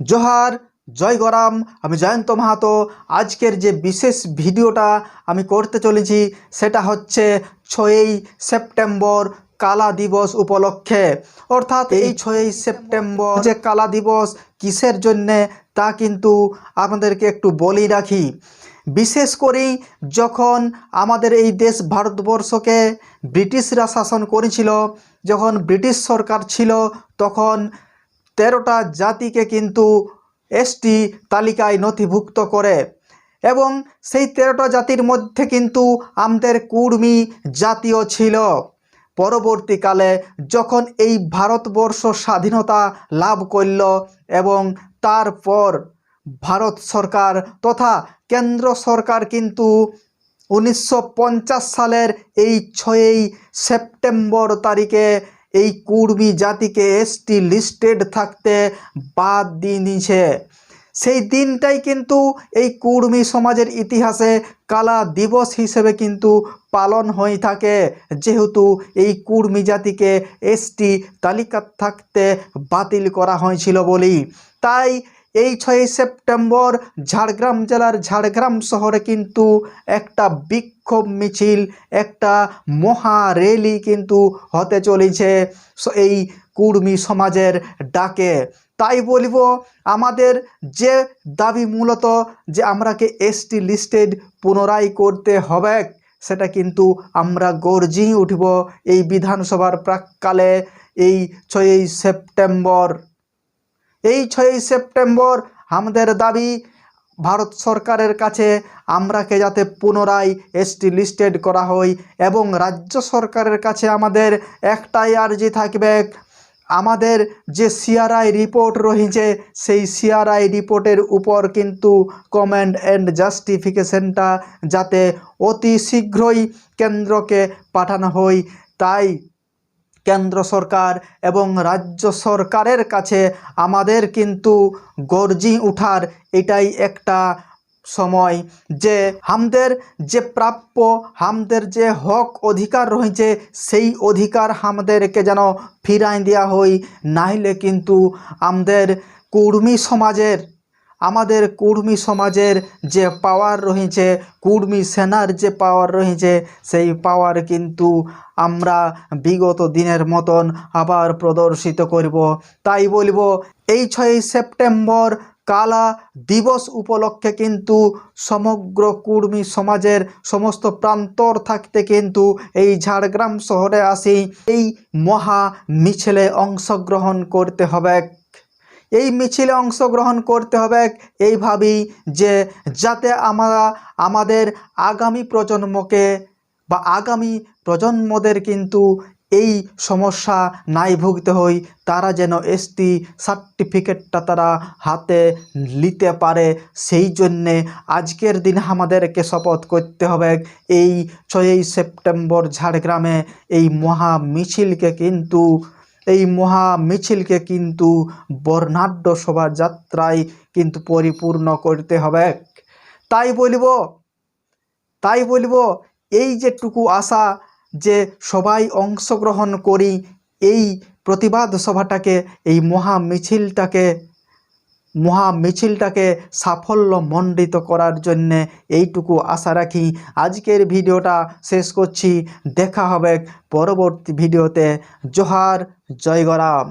জোহার, জয় গরাম, আমি জয়ন্ত মাহাতো। আজকের যে বিশেষ ভিডিওটা আমি করতে চলেছি, সেটা হচ্ছে ছয়ই সেপ্টেম্বর কালা দিবস উপলক্ষে। অর্থাৎ এই ছয়ই সেপ্টেম্বর যে কালা দিবস কিসের জন্যে, তা কিন্তু আপনাদেরকে একটু বলি রাখি। বিশেষ করেই যখন আমাদের এই দেশ ভারতবর্ষকে ব্রিটিশরা শাসন করেছিল, যখন ব্রিটিশ সরকার ছিল, তখন তেরোটা জাতিকে কিন্তু এসটি তালিকায় নথিভুক্ত করে। এবং সেই তেরোটা জাতির মধ্যে কিন্তু আমাদের কুর্মি জাতীয় ছিল। পরবর্তীকালে যখন এই ভারতবর্ষ স্বাধীনতা লাভ করল এবং তারপর ভারত সরকার তথা কেন্দ্র সরকার কিন্তু উনিশশো পঞ্চাশ সালের এই ছয়ই সেপ্টেম্বর তারিখে এই কুর্মী জাতিকে এসটি লিস্টেড থাকতে বাদ দিয়ে দিয়েছে। সেই দিনটাই কিন্তু এই কুর্মী সমাজের ইতিহাসে কালা দিবস হিসেবে কিন্তু পালন হয়ে থাকে। যেহেতু এই কুর্মী জাতিকে এসটি তালিকা থাকতে বাতিল করা হয়েছিল বলি তাই এই ছয়ই সেপ্টেম্বর ঝাড়গ্রাম জেলার ঝাড়গ্রাম শহরে কিন্তু একটা বিক্ষোভ মিছিল, একটা মহা র্যালি কিন্তু হতে চলেছে এই কুর্মি সমাজের ডাকে। তাই বলব, আমাদের যে দাবি মূলত যে আমরাকে এসটি লিস্টেড পুনরায় করতে হবে, সেটা কিন্তু আমরা গর্জেই উঠব এই বিধানসভার প্রাককালে এই ছয়ই সেপ্টেম্বর। এই ছয়ই সেপ্টেম্বর আমাদের দাবি, ভারত সরকারের কাছে আমরাকে যাতে পুনরায় এসটি লিস্টেড করা হয় এবং রাজ্য সরকারের কাছে আমাদের একটাই আর্জি থাকবে, আমাদের যে সিআরআই রিপোর্ট রয়েছে, সেই সিআরআই রিপোর্টের উপর কিন্তু কমেন্ট অ্যান্ড জাস্টিফিকেশনটা যাতে অতি শীঘ্রই কেন্দ্রকে পাঠানো হয়। তাই কেন্দ্র সরকার এবং রাজ্য সরকারের কাছে আমাদের কিন্তু গর্জি উঠার এটাই একটা সময় যে আমাদের যে প্রাপ্য আমাদের যে হক অধিকার রয়েছে, সেই অধিকার আমাদেরকে যেন ফিরাই দেওয়া হয়, নাইলে কিন্তু আমাদের কুর্মী সমাজের আমাদের কুর্মী সমাজের যে পাওয়ার রয়েছে কুর্মী সেনার যে পাওয়ার রয়েছে সেই পাওয়ার কিন্তু আমরা বিগত দিনের মতন আবার প্রদর্শিত করব। তাই বলব, এই ছয়ই সেপ্টেম্বর কালা দিবস উপলক্ষে কিন্তু সমগ্র কুর্মী সমাজের সমস্ত প্রান্তর থাকতে কিন্তু এই ঝাড়গ্রাম শহরে আসি, এই মহা মিছিলে অংশগ্রহণ করতে হবে। এই মিছিলে অংশগ্রহণ করতে হবে এইভাবেই যে যাতে আমরা আমাদের আগামী প্রজন্মকে বা আগামী প্রজন্মদের কিন্তু এই সমস্যা নাই ভুগতে হই, তারা যেন এসটি সার্টিফিকেটটা তারা হাতে নিতে পারে। সেই জন্যে আজকের দিনে আমাদেরকে শপথ করতে হবে এই ছয়ই সেপ্টেম্বর ঝাড়গ্রামে এই মহা মিছিলকে কিন্তু এই মহা মিছিলকে কিন্তু বর্ণাঢ্য শোভাযাত্রায় কিন্তু পরিপূর্ণ করতে হবে। তাই বলব তাই বলব, এই যেটুকু আশা যে সবাই অংশগ্রহণ করি, এই প্রতিবাদ সভাটাকে, এই মহা মিছিলটাকে মহা মিছিলটাকে সাফল্য মণ্ডিত করার জন্যে এইটুকু আশা রাখি। আজকের ভিডিওটা শেষ করছি। দেখা হবে পরবর্তী ভিডিওতে। জোহার, জয় গরাম।